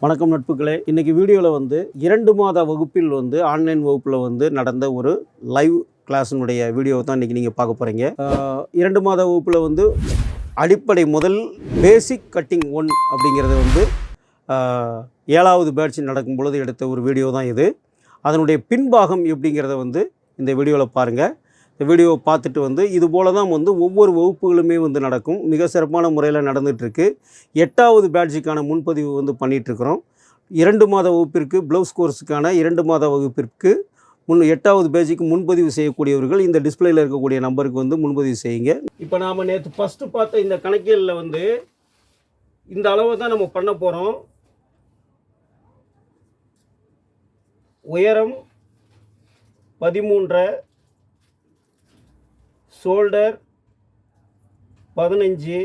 வணக்கம் நட்புகளே. இன்றைக்கி வீடியோவில் வந்து இரண்டு மாத வகுப்பில் வந்து ஆன்லைன் வகுப்பில் வந்து நடந்த ஒரு லைவ் கிளாஸினுடைய வீடியோவை தான் இன்றைக்கி நீங்கள் பார்க்க போகிறீங்க இரண்டு மாத வகுப்பில் வந்து அடிப்படை முதல் பேசிக் கட்டிங் ஒன் அப்படிங்கிறது வந்து ஏழாவது பேட்ச் நடக்கும் பொழுது எடுத்த ஒரு வீடியோ தான் இது. அதனுடைய பின்பாகம் எப்படிங்கிறத வந்து இந்த வீடியோவில் பாருங்கள் வீடியோவை பார்த்துட்டு வந்து இது போல தான் வந்து ஒவ்வொரு வகுப்புகளுமே வந்து நடக்கும். மிக சிறப்பான முறையில் நடந்துகிட்ருக்கு எட்டாவது பேட்ஜுக்கான முன்பதிவு வந்து பண்ணிகிட்ருக்குறோம் இரண்டு மாத வகுப்பிற்கு ப்ளவுஸ் கோர்ஸுக்கான இரண்டு மாத வகுப்பிற்கு முன் எட்டாவது பேஜுக்கு முன்பதிவு செய்யக்கூடியவர்கள் இந்த டிஸ்பிளேயில் இருக்கக்கூடிய நம்பருக்கு வந்து முன்பதிவு செய்யுங்க. இப்போ நாம் நேற்று ஃபஸ்ட்டு பார்த்த இந்த கணக்கியலில் வந்து இந்த அளவை தான் நம்ம பண்ண போகிறோம் உயரம் பதிமூன்றரை ஷோல்டர் பதினஞ்சு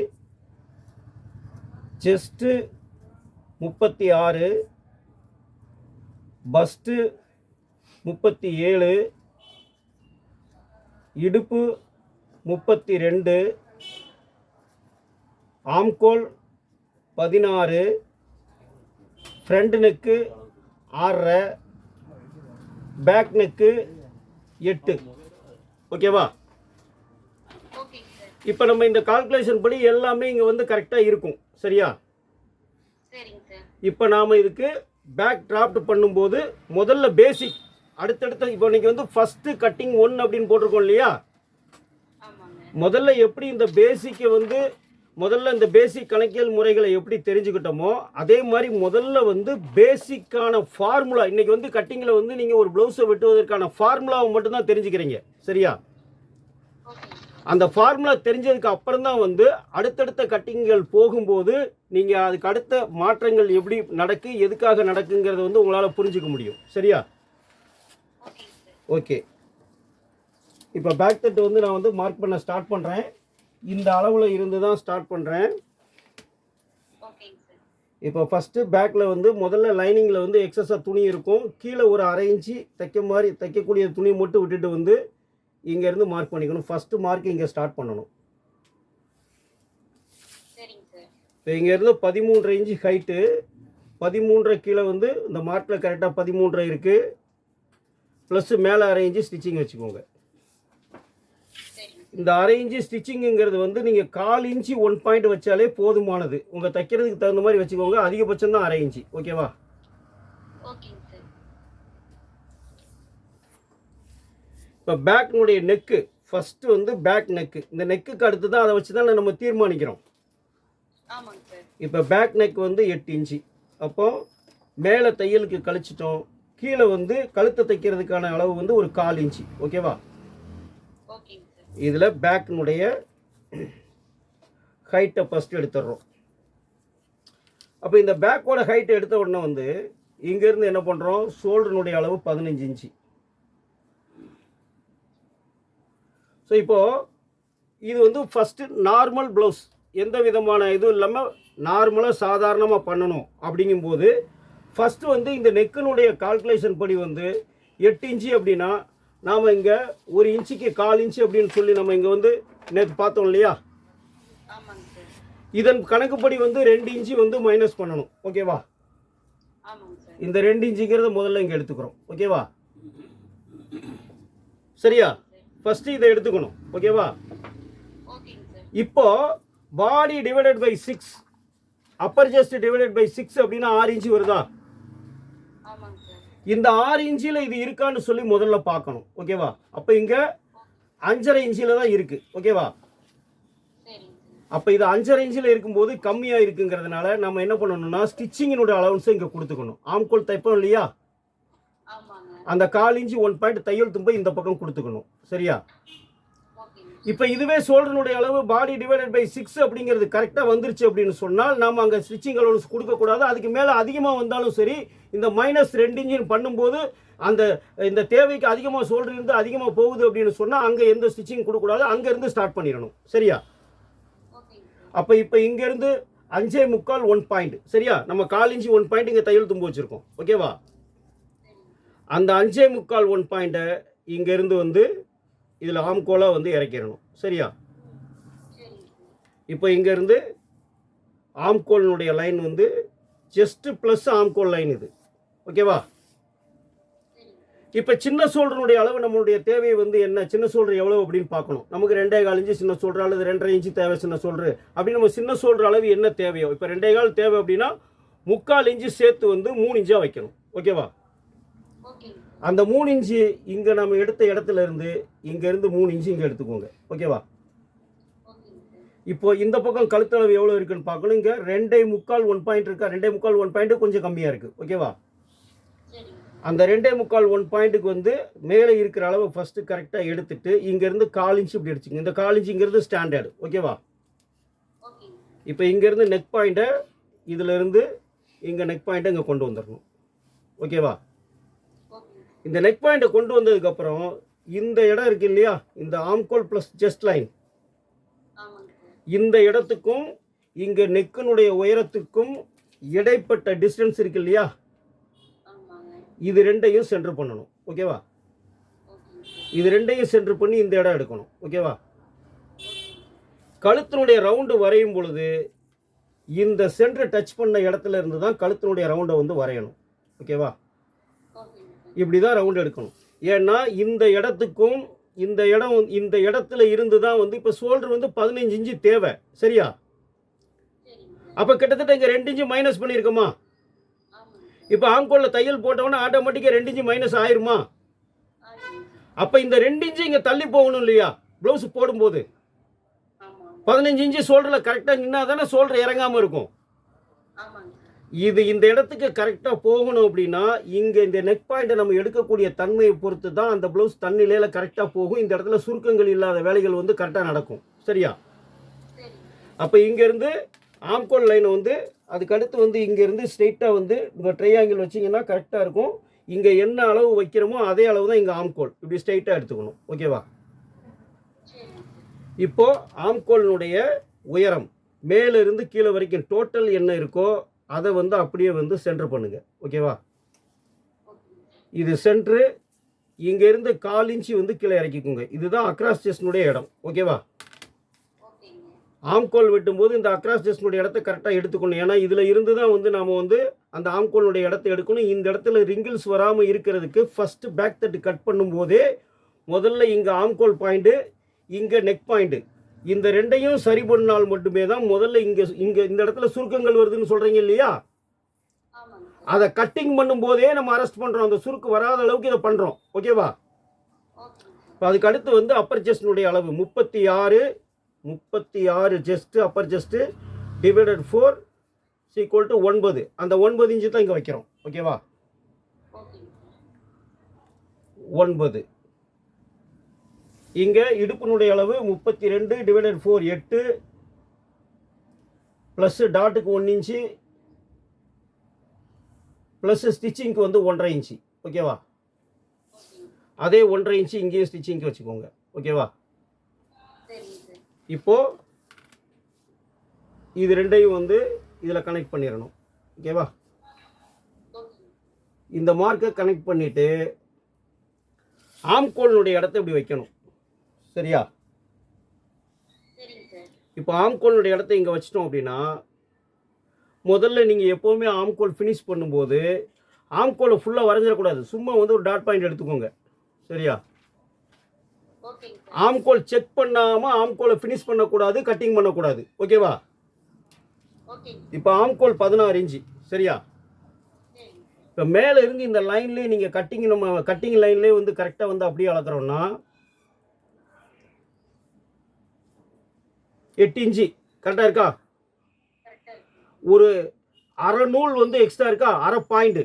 செஸ்ட்டு முப்பத்தி ஆறு பஸ்ட்டு முப்பத்தி ஏழு இடுப்பு முப்பத்தி ரெண்டு ஆம்கோல் பதினாறு ஃப்ரண்ட் ஆறரை பேக்னுக்கு எட்டு. ஓகேவா? இப்போ நம்ம இந்த கால்குலேஷன் படி எல்லாமே இங்கே வந்து கரெக்டாக இருக்கும். சரியா? இப்போ நாம் இதுக்கு பேக் டிராஃப்ட் பண்ணும்போது முதல்ல பேசிக் அடுத்தடுத்த இப்போ இன்னைக்கு வந்து ஃபஸ்ட்டு கட்டிங் ஒன் அப்படின்னு போட்டிருக்கோம் இல்லையா? முதல்ல எப்படி இந்த பேசிக்கை வந்து முதல்ல இந்த பேசிக் கணக்கியல் முறைகளை எப்படி தெரிஞ்சுக்கிட்டோமோ அதே மாதிரி முதல்ல வந்து பேசிக்கான ஃபார்முலா இன்னைக்கு வந்து கட்டிங்கில் வந்து நீங்கள் ஒரு ப்ளவுஸை வெட்டுவதற்கான ஃபார்முலாவை மட்டும்தான் தெரிஞ்சுக்கிறீங்க. சரியா? அந்த ஃபார்முலா தெரிஞ்சதுக்கு அப்புறம் தான் வந்து அடுத்தடுத்த கட்டிங்கள் போகும்போது நீங்கள் அதுக்கு அடுத்த மாற்றங்கள் எப்படி நடக்கு எதுக்காக நடக்குங்கிறத வந்து உங்களால் புரிஞ்சுக்க முடியும். சரியா? ஓகே இப்போ பேக் தட்டு வந்து நான் வந்து மார்க் பண்ண ஸ்டார்ட் பண்ணுறேன் இந்த அளவில் இருந்து தான் ஸ்டார்ட் பண்ணுறேன் இப்போ ஃபஸ்ட்டு பேக்கில் வந்து முதல்ல லைனிங்கில் வந்து எக்ஸஸாக துணி இருக்கும். கீழே ஒரு அரை இன்ச்சு தைக்க மாதிரி தைக்கக்கூடிய துணி மட்டும் விட்டுட்டு வந்து இங்கேருந்து மார்க் பண்ணிக்கணும். ஃபஸ்ட்டு மார்க் இங்கே ஸ்டார்ட் பண்ணணும். இப்போ இங்கேருந்து பதிமூன்றரை இன்ச்சு ஹைட்டு பதிமூன்றரை கீழே வந்து இந்த மார்க்கில் கரெக்டாக பதிமூன்றரை இருக்குது ப்ளஸ்ஸு மேலே அரை இன்ச்சு ஸ்டிச்சிங் வச்சுக்கோங்க. இந்த அரை இன்ச்சு ஸ்டிச்சிங்குங்கிறது வந்து நீங்கள் கால் இன்ச்சு ஒன் பாயிண்ட் வச்சாலே போதுமானது. உங்கள் தைக்கிறதுக்கு தகுந்த மாதிரி வச்சுக்கோங்க. அதிகபட்சம் தான் அரை இன்ச்சு ஓகேவா ஓகேங்க சார் இப்போ பேக்கினுடைய நெக்கு ஃபஸ்ட்டு வந்து பேக் நெக்கு இந்த நெக்குக்கு அடுத்து தான் அதை வச்சு தான் நம்ம தீர்மானிக்கிறோம். இப்போ பேக் நெக் வந்து எட்டு இன்ச்சு. அப்போ மேலே தையலுக்கு கழிச்சிட்டோம். கீழே வந்து கழுத்தை தைக்கிறதுக்கான அளவு வந்து ஒரு கால் இன்ச்சு. ஓகேவா இதில் பேக்கினுடைய ஹைட்டை ஃபஸ்ட்டு எடுத்துடுறோம். அப்போ இந்த பேக்கோட ஹைட்டை எடுத்த உடனே வந்து இங்கேருந்து என்ன பண்ணுறோம் ஷோல்டருனுடைய அளவு பதினஞ்சு இன்ச்சு. ஸோ இப்போது இது வந்து ஃபஸ்ட்டு நார்மல் ப்ளவுஸ் எந்த விதமான இதுவும் இல்லாமல் நார்மலாக சாதாரணமாக பண்ணணும் அப்படிங்கும்போது ஃபஸ்ட்டு வந்து இந்த நெக்கினுடைய கால்குலேஷன் படி வந்து எட்டு இன்ச்சு அப்படின்னா நாம் இங்கே ஒரு இன்ச்சுக்கு கால் இன்ச்சு அப்படின்னு சொல்லி நம்ம இங்கே வந்து நேற்று பார்த்தோம் இல்லையா? இதன் கணக்குப்படி வந்து ரெண்டு இன்ச்சு வந்து மைனஸ் பண்ணணும். ஓகேவா இந்த ரெண்டு இன்ச்சுங்கிறத முதல்ல இங்கே எடுத்துக்கிறோம். ஓகேவா சரியா? ஃபஸ்ட்டு இதை எடுத்துக்கணும். ஓகேவா இப்போ body divided by six upper just divided by six அப்படின்னா ஆறு இன்ச்சு வருதா? இந்த ஆறு இன்ச்சில் இது இருக்கான்னு சொல்லி முதல்ல பார்க்கணும். ஓகேவா அப்போ இங்கே அஞ்சரை இன்ச்சில் தான் இருக்குது ஓகேவா அப்போ இது அஞ்சரை இன்ச்சில் இருக்கும்போது கம்மியாக இருக்குங்கிறதுனால நம்ம என்ன பண்ணணும்னா ஸ்டிச்சிங்கினுடைய அலவன்ஸை இங்கே கொடுத்துக்கணும். ஆம்கோல் தைப்போம் இல்லையா? அந்த கால் இன்ச்சு ஒன் பாயிண்ட் தையல் தும்பை இந்த பக்கம் கொடுத்துக்கணும். சரியா? இப்போ இதுவே சோல்டனுடைய அளவு பாடி டிவைடட் பை சிக்ஸ் அப்படிங்கிறது கரெக்டாக வந்துருச்சு அப்படின்னு சொன்னால் நாம் அங்கே ஸ்டிச்சிங் அலோன்ஸ் கொடுக்கக்கூடாது. அதுக்கு மேலே அதிகமாக வந்தாலும் சரி இந்த மைனஸ் ரெண்டு இன்ஜின் பண்ணும்போது அந்த இந்த தேவைக்கு அதிகமாக சோல்டர் இருந்து அதிகமாக போகுது அப்படின்னு சொன்னால் அங்கே எந்த ஸ்டிச்சிங் கொடுக்கக்கூடாது. அங்கேருந்து ஸ்டார்ட் பண்ணிடணும். சரியா? அப்போ இப்போ இங்கேருந்து அஞ்சே முக்கால் ஒன் பாயிண்ட் சரியா? நம்ம கால் இன்ச்சு ஒன் பாயிண்ட் இங்கே தையல் தும்பு வச்சுருக்கோம். ஓகேவா அந்த அஞ்சே முக்கால் ஒன் பாயிண்ட்டை இங்கேருந்து வந்து இதில் ஆம்கோலாக வந்து இறக்கிடணும். சரியா? இப்போ இங்கேருந்து ஆம்கோலினுடைய லைன் வந்து ஜஸ்ட்டு ப்ளஸ் ஆம்கோல் லைன் இது. ஓகேவா இப்போ சின்ன சோல்டருடைய அளவு நம்மளுடைய தேவை வந்து என்ன? சின்ன சோல்டர் எவ்வளோ அப்படின்னு பார்க்கணும். நமக்கு ரெண்டே கால் இன்ச்சு சின்ன சோல்டர் அல்லது ரெண்டரை இன்ச்சு தேவை சின்ன சோல்டர் அப்படின்னு நம்ம சின்ன சோல்டர் அளவு என்ன தேவையோ இப்போ ரெண்டே கால் தேவை அப்படின்னா முக்கால் இன்ச்சு சேர்த்து வந்து மூணு இன்ச்சாக வைக்கணும். ஓகேவா அந்த மூணு இன்ச்சு இங்கே நம்ம எடுத்த இடத்துல இருந்து இங்கேருந்து மூணு இன்ச்சு இங்கே எடுத்துக்கோங்க. ஓகேவா இப்போ இந்த பக்கம் கழுத்தளவு எவ்வளோ இருக்குன்னு பார்க்கணும். இங்கே ரெண்டே முக்கால் ஒன் பாயிண்ட் இருக்கா? ரெண்டே முக்கால் ஒன் பாயிண்ட் கொஞ்சம் கம்மியாக இருக்குது ஓகேவா அந்த ரெண்டே முக்கால் ஒன் பாயிண்ட்டுக்கு வந்து மேலே இருக்கிற அளவு ஃபஸ்ட்டு கரெக்டாக எடுத்துட்டு இங்கேருந்து கால் இன்ச்சு இப்படி அடிச்சுங்க இந்த கால் இன்ச்சுங்கிறது ஸ்டாண்டர்டு ஓகேவா இப்போ இங்கேருந்து நெக் பாயிண்ட்டை இதிலிருந்து இங்கே நெக் பாயிண்ட்டை இங்கே கொண்டு வந்துடணும் ஓகேவா இந்த நெக் பாயிண்ட்டை கொண்டு வந்ததுக்கப்புறம் இந்த இடம் இருக்கு இல்லையா? இந்த ஆம்கோல் ப்ளஸ் ஜெஸ்ட் லைன் இந்த இடத்துக்கும் இங்கே நெக்கினுடைய உயரத்துக்கும் இடைப்பட்ட டிஸ்டன்ஸ் இருக்கு இல்லையா? இது ரெண்டையும் சென்டர் பண்ணணும். ஓகேவா இது ரெண்டையும் சென்டர் பண்ணி இந்த இடம் எடுக்கணும். ஓகேவா கழுத்தினுடைய ரவுண்டு வரையும் பொழுது இந்த சென்டரை டச் பண்ண இடத்துல இருந்து தான் கழுத்தினுடைய ரவுண்டை வந்து வரையணும். ஓகேவா இப்படி தான் ரவுண்ட் எடுக்கணும். ஏன்னா இந்த இடத்துக்கும் இந்த இடம் வந்து- இந்த இடத்துல இருந்து தான் வந்து இப்போ சோல்டர் வந்து பதினஞ்சு இன்ச்சு தேவை. சரியா? அப்போ கிட்டத்தட்ட இங்கே ரெண்டு இன்ச்சு மைனஸ் பண்ணியிருக்கோமா? இப்போ ஆங்கோலில் தையல் போட்டவொன்னே ஆட்டோமேட்டிக்காக ரெண்டு இன்ச்சு மைனஸ் ஆயிருமா? அப்போ இந்த ரெண்டு இன்ச்சு இங்கே தள்ளி போகணும் இல்லையா? ப்ளவுஸ் போடும்போது. பதினஞ்சு இன்ச்சு சோல்டரில் கரெக்டாக நின்னா தானே சோல்டர் இறங்காமல் இருக்கும். இது இந்த இடத்துக்கு கரெக்டாக போகணும் அப்படின்னா இங்கே இந்த நெக் பாயிண்ட்டை நம்ம எடுக்கக்கூடிய தன்மையை பொறுத்து தான் அந்த ப்ளவுஸ் தண்ணிலையில் கரெக்டாக போகும். இந்த இடத்துல சுருக்கங்கள் இல்லாத வேலைகள் வந்து கரெக்டாக நடக்கும். சரியா? அப்போ இங்கேருந்து ஆம்கோல் லைனை வந்து அதுக்கடுத்து வந்து இங்கேருந்து ஸ்ட்ரெயிட்டாக வந்து இந்த ட்ரையாங்கிள் வச்சிங்கன்னா கரெக்டாக இருக்கும். இங்கே என்ன அளவு வைக்கிறோமோ அதே அளவு தான் இங்கே ஆம்கோல் இப்படி ஸ்ட்ரெயிட்டாக எடுத்துக்கணும். ஓகேவா இப்போது ஆம்கோலினுடைய உயரம் மேலிருந்து கீழே வரைக்கும் டோட்டல் என்ன இருக்கோ அதை வந்து அப்படியே வந்து சென்டர் பண்ணுங்க. ஓகேவா இது சென்ட்ரு இங்கேருந்து கால் இன்ச்சு வந்து கீழே இறக்கிக்கோங்க. இதுதான் அக்ராஸ் செஸ்னுடைய இடம். ஓகேவா ஆம்கோல் வெட்டும்போது இந்த அக்ராஸ் செஸ்னுடைய இடத்த கரெக்டாக எடுத்துக்கணும். ஏன்னா இதில் இருந்து தான் வந்து நாம் வந்து அந்த ஆம்கோலுடைய இடத்த எடுக்கணும். இந்த இடத்துல ரிங்கிள்ஸ் வராமல் இருக்கிறதுக்கு ஃபஸ்ட்டு பேக் தட்டு கட் பண்ணும்போதே முதல்ல இங்கே ஆம்கோல் பாயிண்ட்டு இங்கே நெக் பாயிண்ட்டு இந்த ரெண்டையும் சரி பண்ணால் மட்டுமே தான் முதல்ல இங்கே இங்கே இந்த இடத்துல சுருக்கங்கள் வருதுன்னு சொல்கிறீங்க இல்லையா? அதை கட்டிங் பண்ணும்போதே நம்ம அரெஸ்ட் பண்ணுறோம் அந்த சுருக்கு வராத அளவுக்கு இதை பண்ணுறோம் ஓகேவா இப்போ அதுக்கு அடுத்து வந்து அப்பர் செஸ்டினுடைய அளவு. முப்பத்தி ஆறு முப்பத்தி ஆறு chest upper chest divided four equal to ஒன்பது. அந்த ஒன்பது இன்ச்சு தான் இங்கே வைக்கிறோம். ஓகேவா ஒன்பது. இங்கே இடுப்பினுடைய அளவு முப்பத்தி ரெண்டு டிவைடட் ஃபோர் எட்டு ப்ளஸ்ஸு டாட்டுக்கு ஒன் இன்ச்சு ப்ளஸ் ஸ்டிச்சிங்க்கு வந்து ஒன்றரை இன்ச்சு. ஓகேவா அதே ஒன்றரை இன்ச்சு இங்கேயும் ஸ்டிச்சிங்க்கு வச்சுக்கோங்க. ஓகேவா இப்போது இப்போ இது ரெண்டையும் வந்து இதில் கனெக்ட் பண்ணிடணும் ஓகேவா இந்த மார்க்கை கனெக்ட் பண்ணிவிட்டு ஆம்கோலினுடைய இடத்த இப்படி வைக்கணும். சரியா? இப்போ ஆம்கோலினுடைய இடத்த இங்கே வச்சிட்டோம் அப்படின்னா முதல்ல நீங்கள் எப்போவுமே ஆம்கோல் ஃபினிஷ் பண்ணும்போது ஆம்கோலை ஃபுல்லாக வரைஞ்சிடக்கூடாது. சும்மா வந்து ஒரு டாட் பாயிண்ட் எடுத்துக்கோங்க. சரியா? ஆம்கோல் செக் பண்ணாமல் ஆம்கோலை ஃபினிஷ் பண்ணக்கூடாது கட்டிங் பண்ணக்கூடாது. ஓகேவா இப்போ ஆம்கோல் பதினாறு இன்ச்சு. சரியா? இப்போ மேலே இருந்து இந்த லைன்லேயே நீங்கள் கட்டிங் நம்ம கட்டிங் லைன்லேயே வந்து கரெக்டாக வந்து அப்படியே அளக்குறோம்னா எட்டு இன்ச்சு. கரெக்டாக இருக்கா? ஒரு அரை நூல் வந்து எக்ஸ்ட்ரா இருக்கா? அரை பாயிண்ட்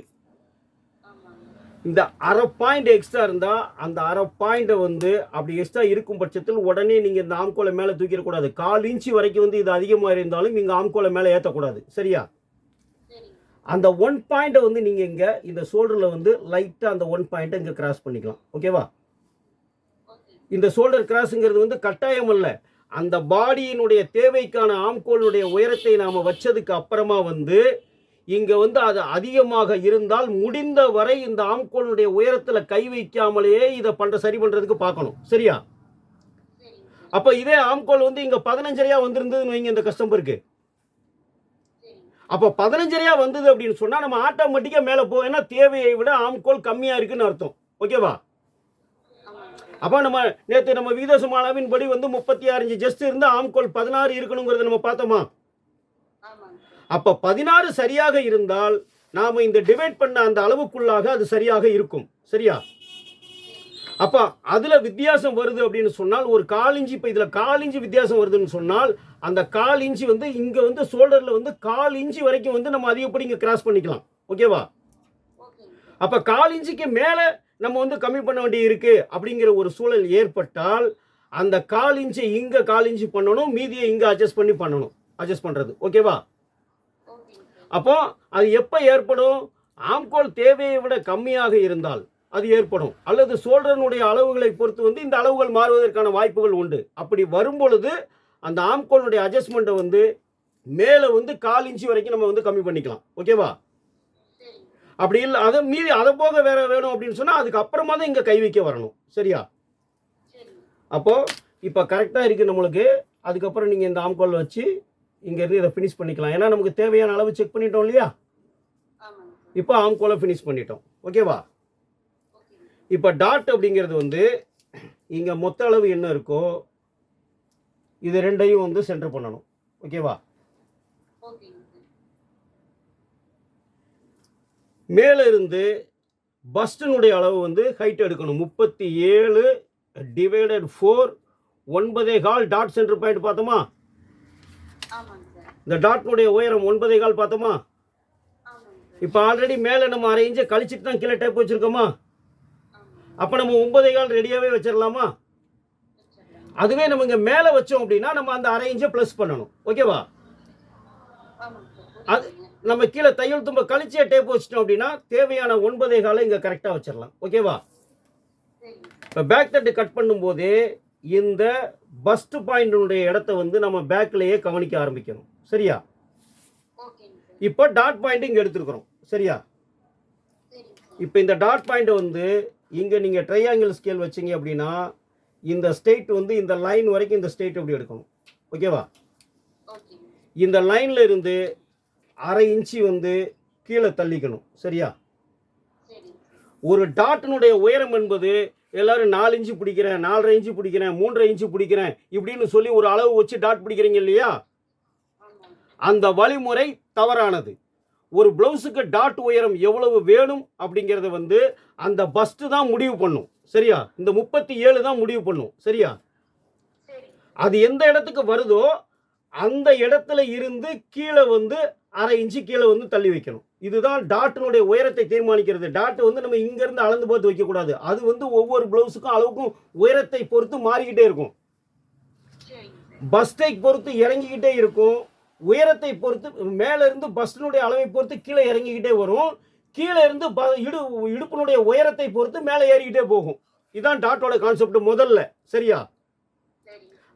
இந்த அரை பாயிண்ட் எக்ஸ்ட்ரா இருந்தால் அந்த அரை பாயிண்ட்டை வந்து அப்படி எக்ஸ்ட்ரா இருக்கும் பட்சத்தில் உடனே நீங்கள் இந்த ஆம்கோலை மேலே தூக்கிடக்கூடாது. கால் இன்ச்சு வரைக்கும் வந்து இது அதிகமாக இருந்தாலும் நீங்கள் ஆம்கோலை மேலே ஏற்றக்கூடாது சரியா? அந்த ஒன் பாயிண்ட்டை வந்து நீங்கள் இங்கே இந்த ஷோல்டரில் வந்து லைட்டாக அந்த ஒன் பாயிண்ட்டை இங்கே கிராஸ் பண்ணிக்கலாம். ஓகேவா இந்த ஷோல்டர் கிராஸுங்கிறது வந்து கட்டாயம் இல்லை அந்த பாடியினுடைய தேவைக்கான ஆம்கோலினுடைய உயரத்தை நாம் வச்சதுக்கு அப்புறமா வந்து இங்கே வந்து அது அதிகமாக இருந்தால் முடிந்த வரை இந்த ஆம்கோலினுடைய உயரத்தில் கை வைக்காமலேயே இதை பண்ணுற சரி பண்ணுறதுக்கு பார்க்கணும். சரியா? அப்போ இதே ஆம்கோல் வந்து இங்கே பதினஞ்சரையாக வந்திருந்ததுன்னு வைங்க இந்த கஸ்டமருக்கு அப்போ பதினஞ்சரையா வந்தது அப்படின்னு சொன்னால் நம்ம ஆட்டோமேட்டிக்காக மேலே போவோம் ஏன்னா தேவையை விட ஆம்கோல் கம்மியாக இருக்குன்னு அர்த்தம். ஓகேவா? அப்போ நம்ம நேற்று நம்ம வீதசம அளவின்படி வந்து முப்பத்தி ஆறு ஜஸ்ட் இருந்து ஆம்கோல் பதினாறு இருக்கணுங்கிறத நம்ம பார்த்தோமா? அப்போ பதினாறு சரியாக இருந்தால் நாம் இந்த டிவைட் பண்ண அந்த அளவுக்குள்ளாக அது சரியாக இருக்கும். சரியா? அப்போ அதில் வித்தியாசம் வருது அப்படின்னு சொன்னால் ஒரு கால் இன்ச்சு இப்போ இதில் கால் இன்ச்சு வித்தியாசம் வருதுன்னு சொன்னால் அந்த கால் இன்ச்சு வந்து இங்கே வந்து ஷோல்டரில் வந்து கால் இன்ச்சு வரைக்கும் வந்து நம்ம அதிகப்படி இங்கே கிராஸ் பண்ணிக்கலாம் ஓகேவா அப்போ கால் இன்ச்சுக்கு மேலே நம்ம வந்து கம்மி பண்ண வேண்டி இருக்குது அப்படிங்கிற ஒரு சூழல் ஏற்பட்டால் அந்த கால் இன்ச்சு இங்கே கால் இன்ச்சு பண்ணணும் மீதியை இங்கே அட்ஜஸ்ட் பண்ணி பண்ணணும். அட்ஜஸ்ட் பண்ணுறது ஓகேவா அப்போ அது எப்போ ஏற்படும்? ஆம்கோல் தேவையை விட கம்மியாக இருந்தால் அது ஏற்படும். அல்லது சோல்டனுடைய அளவுகளை பொறுத்து வந்து இந்த அளவுகள் மாறுவதற்கான வாய்ப்புகள் உண்டு. அப்படி வரும் பொழுது அந்த ஆம்கோலுடைய அட்ஜஸ்ட்மெண்ட்டை வந்து மேலே வந்து கால் இன்ச்சு வரைக்கும் நம்ம வந்து கம்மி பண்ணிக்கலாம். ஓகேவா அப்படி இல்லை அதை மீறி அதை போக வேற வேணும் அப்படின்னு சொன்னால் அதுக்கு அப்புறமா தான் இங்கே கை வைக்க வரணும். சரியா? அப்போது இப்போ கரெக்டாக இருக்குது நம்மளுக்கு. அதுக்கப்புறம் நீங்கள் இந்த ஆம்கோல் வச்சு இங்கேருந்து இதை ஃபினிஷ் பண்ணிக்கலாம். ஏன்னா நமக்கு தேவையான அளவு செக் பண்ணிட்டோம் இல்லையா? இப்போ ஆம்கோலை ஃபினிஷ் பண்ணிட்டோம். ஓகேவா இப்போ டாட் அப்படிங்கிறது வந்து இங்கே மொத்த அளவு என்ன இருக்கோ இது ரெண்டையும் வந்து சென்டர் பண்ணணும். ஓகேவா ஓகேங்க சார் மேலே இருந்து பஸ்டினுடைய அளவு வந்து ஹைட் எடுக்கணும். முப்பத்தி ஏழு டிவைடட் ஃபோர் ஒன்பதே கால் டாட் சென்டர் பாயிண்ட் பார்த்தோமா? இந்த டாட்னுடைய உயரம் ஒன்பதே கால் பார்த்தோமா? இப்போ ஆல்ரெடி மேலே நம்ம அரை இன்ச்சை கழிச்சிட்டு தான் கீழே டேப் வச்சுருக்கோமா? அப்போ நம்ம ஒன்பதே கால் ரெடியாகவே வச்சிடலாமா அதுவே நம்ம இங்கே மேலே வச்சோம் அப்படின்னா நம்ம அந்த அரை இன்ச்சை ப்ளஸ் பண்ணணும். ஓகேவா அது- நம்ம கீழே தையல் தும்ப கழிச்சே டேப் வச்சிட்டோம் அப்படின்னா தேவையான ஒன்பதே காலை இங்கே கரெக்டாக வச்சிடலாம். ஓகேவா இப்போ பேக் தட்டு கட் பண்ணும்போதே இந்த பஸ்ட் பாயிண்டினுடைய இடத்த வந்து நம்ம பேக்லேயே கவனிக்க ஆரம்பிக்கணும். சரியா? இப்போ டாட் பாயிண்ட் இங்கே எடுத்துருக்குறோம். சரியா? இப்போ இந்த டாட் பாயிண்ட்டை வந்து இங்கே நீங்கள் ட்ரையாங்கிள் ஸ்கேல் வச்சீங்க அப்படின்னா இந்த ஸ்டேட் வந்து இந்த லைன் வரைக்கும் இந்த ஸ்டேட் எப்படி எடுக்கணும்? ஓகேவா இந்த லைனில் இருந்து அரை இன்ச்சு வந்து கீழே தள்ளிக்கணும். சரியா? ஒரு டாட்டினுடைய உயரம் என்பது எல்லாரும் நாலு இன்ச்சு பிடிக்கிறேன் நாலரை இன்ச்சு பிடிக்கிறேன் மூன்றரை இன்ச்சு பிடிக்கிறேன் இப்படின்னு சொல்லி ஒரு அளவு வச்சு டாட் பிடிக்கிறீங்க இல்லையா? அந்த வழிமுறை தவறானது. ஒரு பிளவுஸுக்கு டாட் உயரம் எவ்வளவு வேணும் அப்படிங்கிறத வந்து அந்த பஸ்ட்டு தான் முடிவு பண்ணும். சரியா? இந்த முப்பத்தி ஏழு தான் முடிவு பண்ணும். சரியா? அது எந்த இடத்துக்கு வருதோ அந்த இடத்துல இருந்து கீழே வந்து அரை இன்ச்சு கீழே வந்து தள்ளி வைக்கணும். இதுதான் டாட்டினுடைய உயரத்தை தீர்மானிக்கிறது. டாட் வந்து நம்ம இங்கேருந்து அளந்து பார்த்து வைக்கக்கூடாது. அது வந்து ஒவ்வொரு ப்ளவுஸுக்கும் அளவுக்கும் உயரத்தை பொறுத்து மாறிக்கிட்டே இருக்கும். பஸ்டை பொறுத்து இறங்கிக்கிட்டே இருக்கும். உயரத்தை பொறுத்து மேலே இருந்து பஸ்டினுடைய அளவை பொறுத்து கீழே இறங்கிக்கிட்டே வரும். கீழே இருந்து ப இடு இடுப்பினுடைய உயரத்தை பொறுத்து மேலே ஏறிக்கிட்டே போகும். இதுதான் டாட்டோட கான்செப்ட் முதல்ல. சரியா?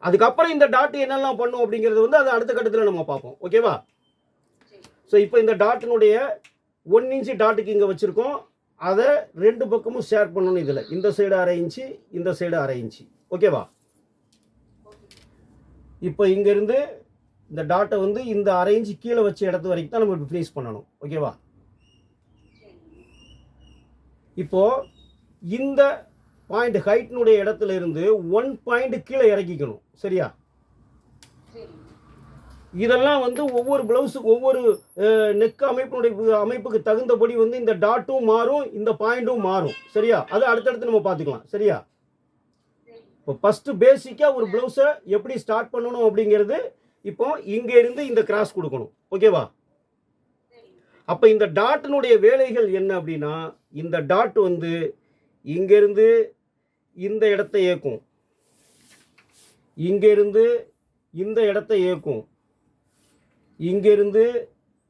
அதுக்கப்புறம் இந்த டாட் என்னெல்லாம் பண்ணும் அப்படிங்கிறது வந்து அது அடுத்த கட்டத்தில் நம்ம பார்ப்போம். ஓகேவா ஸோ இப்போ இந்த டாட்டினுடைய ஒன் இன்ச்சு டாட்டுக்கு இங்கே வச்சுருக்கோம். அதை ரெண்டு பக்கமும் ஷேர் பண்ணணும் இதில். இந்த சைடு அரை இன்ச்சு இந்த சைடு அரை இன்ச்சு ஓகேவா இப்போ இங்கேருந்து இந்த டாட்டை வந்து இந்த அரை இன்ச்சு கீழே வச்ச இடத்து வரைக்கும் தான் நம்ம இப்போ ஃபினிஷ் பண்ணணும் ஓகேவா இப்போது இந்த பாயிண்ட் ஹைட்னுடைய இடத்துல இருந்து ஒன் பாயிண்ட் கீழே இறக்கிக்கணும். சரியா? இதெல்லாம் வந்து ஒவ்வொரு ப்ளவுஸுக்கு ஒவ்வொரு நெக் அமைப்பினுடைய அமைப்புக்கு தகுந்தபடி வந்து இந்த டாட்டும் மாறும் இந்த பாயிண்ட்டும் மாறும். சரியா? அது அடுத்தடுத்து நம்ம பார்த்துக்கலாம். சரியா? இப்போ ஃபஸ்ட்டு பேசிக்காக ஒரு ப்ளவுஸை எப்படி ஸ்டார்ட் பண்ணணும் அப்படிங்கிறது இப்போ இங்கே இருந்து இந்த கிராஸ் கொடுக்கணும். ஓகேவா அப்போ இந்த டாட்டினுடைய வேலைகள் என்ன அப்படின்னா இந்த டாட் வந்து இங்கேருந்து இந்த இடத்த இயக்கும். இங்கேருந்து இந்த இடத்தை இயக்கும். இங்கேருந்து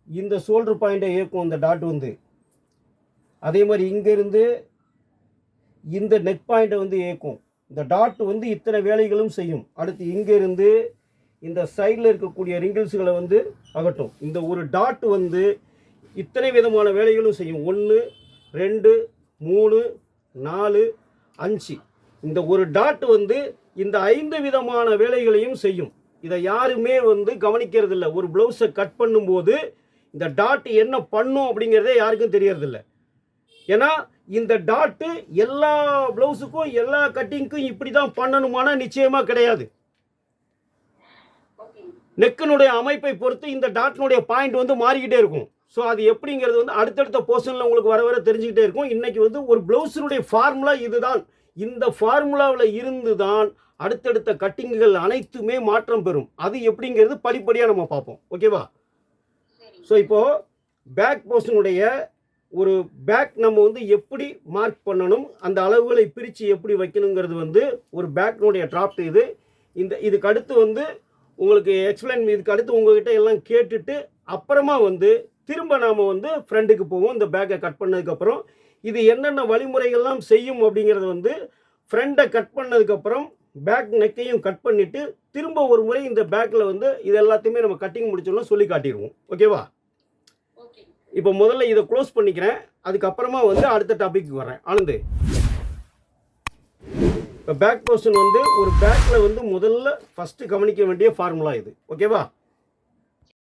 இந்த ஷோல்டர் பாயிண்ட்டை இயக்கும் இந்த டாட் வந்து. அதே மாதிரி இங்கேருந்து இந்த நெக் பாயிண்ட்டை வந்து இயக்கும். இந்த டாட் வந்து இத்தனை வேலைகளும் செய்யும். அடுத்து இங்கேருந்து இந்த சைடில் இருக்கக்கூடிய ரிங்கிள்ஸுகளை வந்து அகட்டும் இந்த ஒரு டாட் வந்து இத்தனை விதமான வேலைகளும் செய்யும். ஒன்று ரெண்டு மூணு நாலு அஞ்சு. இந்த ஒரு டாட் வந்து இந்த ஐந்து விதமான வேலைகளையும் செய்யும். இதை யாருமே வந்து கவனிக்கிறது இல்லை ஒரு ப்ளவுஸை கட் பண்ணும்போது இந்த டாட் என்ன பண்ணும் அப்படிங்கிறதே யாருக்கும் தெரியறதில்ல. ஏன்னா இந்த டாட்டு எல்லா ப்ளவுஸுக்கும் எல்லா கட்டிங்க்கும் இப்படி தான் பண்ணணுமானா நிச்சயமாக கிடையாது. நெக்கினுடைய அமைப்பை பொறுத்து இந்த டாட்டினுடைய பாயிண்ட் வந்து மாறிக்கிட்டே இருக்கும். ஸோ அது எப்படிங்கிறது வந்து அடுத்தடுத்த போர்ஷனில் உங்களுக்கு வர வர தெரிஞ்சுக்கிட்டே இருக்கும். இன்றைக்கி வந்து ஒரு ப்ளவுஸினுடைய ஃபார்முலா இதுதான். இந்த ஃபார்முலாவில் இருந்து தான் அடுத்தடுத்த கட்டிங்குகள் அனைத்துமே மாற்றம் பெறும். அது எப்படிங்கிறது படிப்படியாக நம்ம பார்ப்போம். ஓகேவா ஸோ இப்போது பேக் போர்ஷனுடைய ஒரு பேக் நம்ம வந்து எப்படி மார்க் பண்ணணும் அந்த அளவுகளை பிரித்து எப்படி வைக்கணுங்கிறது வந்து ஒரு பேக்கினுடைய டிராப்ட் இது இந்த இதுக்கு அடுத்து வந்து உங்களுக்கு எக்ஸ்பிளைன் இதுக்கு அடுத்து உங்ககிட்ட எல்லாம் கேட்டுட்டு அப்புறமா வந்து திரும்ப நாம் வந்து ஃப்ரெண்டுக்கு போவோம். இந்த பேக்கை கட் பண்ணதுக்கப்புறம் இது என்னென்ன வழிமுறைகள்லாம் செய்யும் அப்படிங்கிறது வந்து ஃப்ரெண்டை கட் பண்ணதுக்கப்புறம் பேக் நெக்கையும் கட் பண்ணிவிட்டு திரும்ப ஒரு முறை இந்த பேக்கில் வந்து இது எல்லாத்தையுமே நம்ம கட்டிங் முடிச்சோம்னா சொல்லி காட்டிடுவோம். ஓகேவா இப்போ முதல்ல இதை க்ளோஸ் பண்ணிக்கிறேன். அதுக்கப்புறமா வந்து அடுத்த டாபிக் வரேன் ஆனந்து. இப்போ பேக் போர்ஷன் வந்து ஒரு பேக்கில் வந்து முதல்ல ஃபஸ்ட்டு கவனிக்க வேண்டிய ஃபார்முலா இது. ஓகேவா